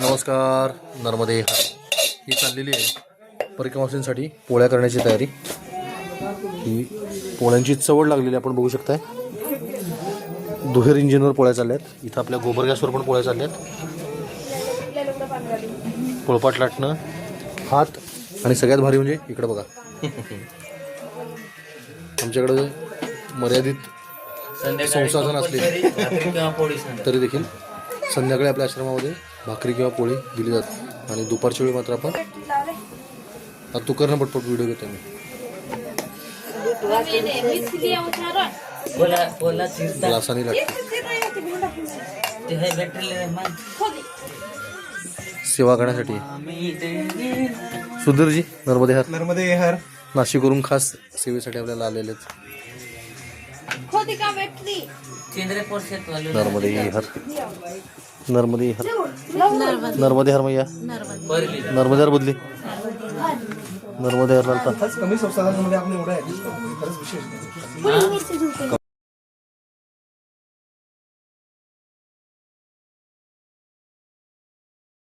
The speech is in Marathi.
नमस्कार नर्मदे. ही चाललेली आहे परिक्रमासींसाठी पोळ्या करण्याची तयारी. ही पोळ्यांची चवड लागलेली आपण बघू शकताय. दुहेर इंजिनवर पोळ्या चालल्यात. इथं आपल्या गोबर गॅसवर पण पोळ्या चालल्यात. पोळपाट लाटणं हात आणि सगळ्यात भारी म्हणजे इकडं बघा. आमच्याकडं मर्यादित संसाधन असले तरी देखील संध्याकाळी आपल्या आश्रमामध्ये भाकरी किंवा पोळी दिली जाते. आणि दुपारच्या वेळी मात्र आपण आता तू कर ना पटपट व्हिडिओ घेतो मी. ग्लासाने लागते. ते है बॅटरी रहमान सेवा करण्यासाठी. सुधीरजी नर्मदे हर. नर्मदे हर. नाशिकवरून खास सेवेसाठी आपल्याला आलेले आहेत. नर्मदे हर. नर्मदे हर. नर्मदे हर मैया. नर्मदे हर बदली. नर्मदे हर लालता. खरंच कमी संसाधनामध्ये आपण एवढं ऍडजस्ट करतो खरंच विशेष